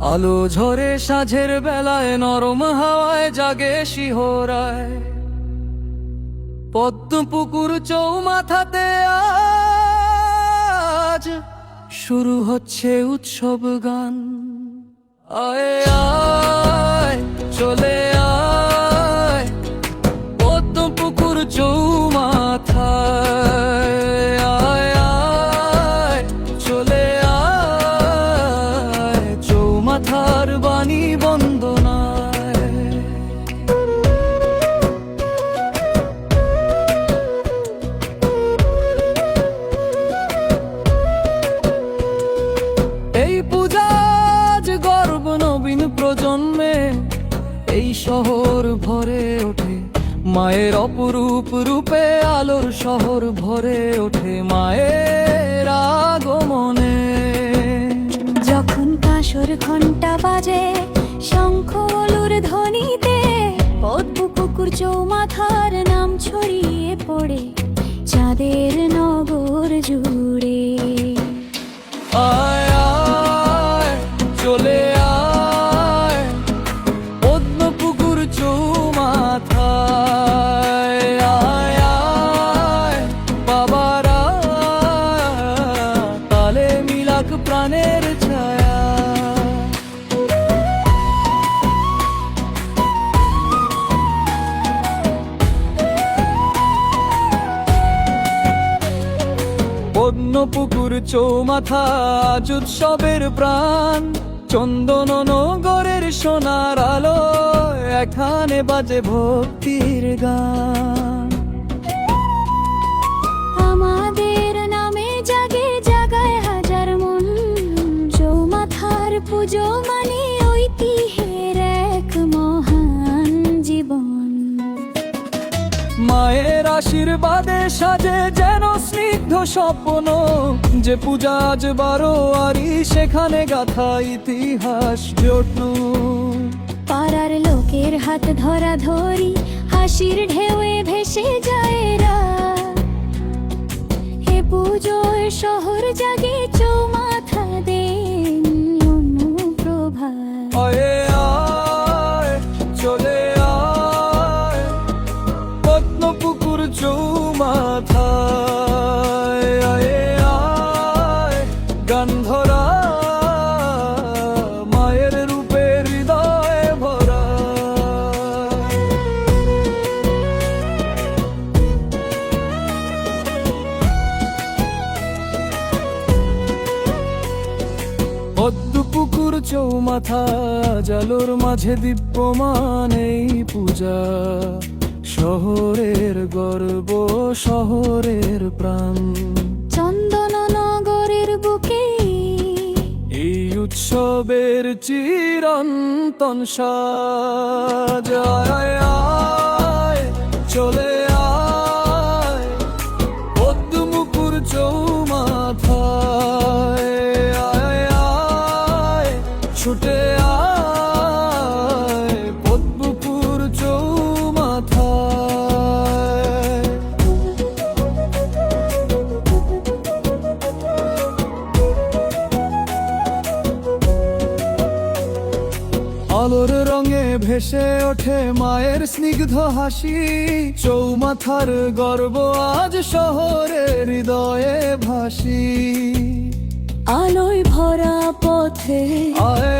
আলো ঝরে সাঝের বেলায়, নরম হাওয়ায় জাগে শিহরায়। পদ্ম পুকুর চৌমাথাতে আজ শুরু হচ্ছে উৎসব গান। আয় আয়। প্রজন্মে এই শহর ভরে ওঠে। মায়ের অপরূপ রূপে আলোর শহর ভরে ওঠে মায়ের আগমনে। যখন কাসর ঘণ্টা বাজে শঙ্খ বলুর ধ্বনিতে পদ্ম পুকুর চৌমাথার নাম ছড়িয়ে পড়ে চাঁদের নগর জুড়ে। আয় প্রাণের ছায়া। পদ্ম পুকুর চৌমাথা উৎসবের প্রাণ। চন্দন নগরের সোনার আলো, এখানে বাজে ভক্তির গান। পুজো মানে ঐতিহ্যের এক মহান জীবন মায়ের আশীর্বাদে সাজে যেন স্নিগ্ধ স্বপ্ন যে পূজা আজ বারো আরি সেখানে গাথা ইতিহাস জটন পাড়ার লোকের হাত ধরা ধরি হাসির ঢেউয়ে ভেসে যায় রাত। হে পুজোর শহর জাগে চৌমাথা গন্ধরা, মায়ের রূপে হৃদয় ভরা। পদ্ম পুকুর চৌমাথা, জালোর মাঝে দিব্যমান এই পূজা। শহরের গর্ব, শহরের প্রাণ। উৎসবের চিরন্তন সাজায় চলে আয়, চলে চৌ ভেসে ওঠে মায়ের স্নিগ্ধ হাসি। চৌমাথার গর্ব আজ শহরে হৃদয়ে ভাসি। আলোয় ভরা পথে আয়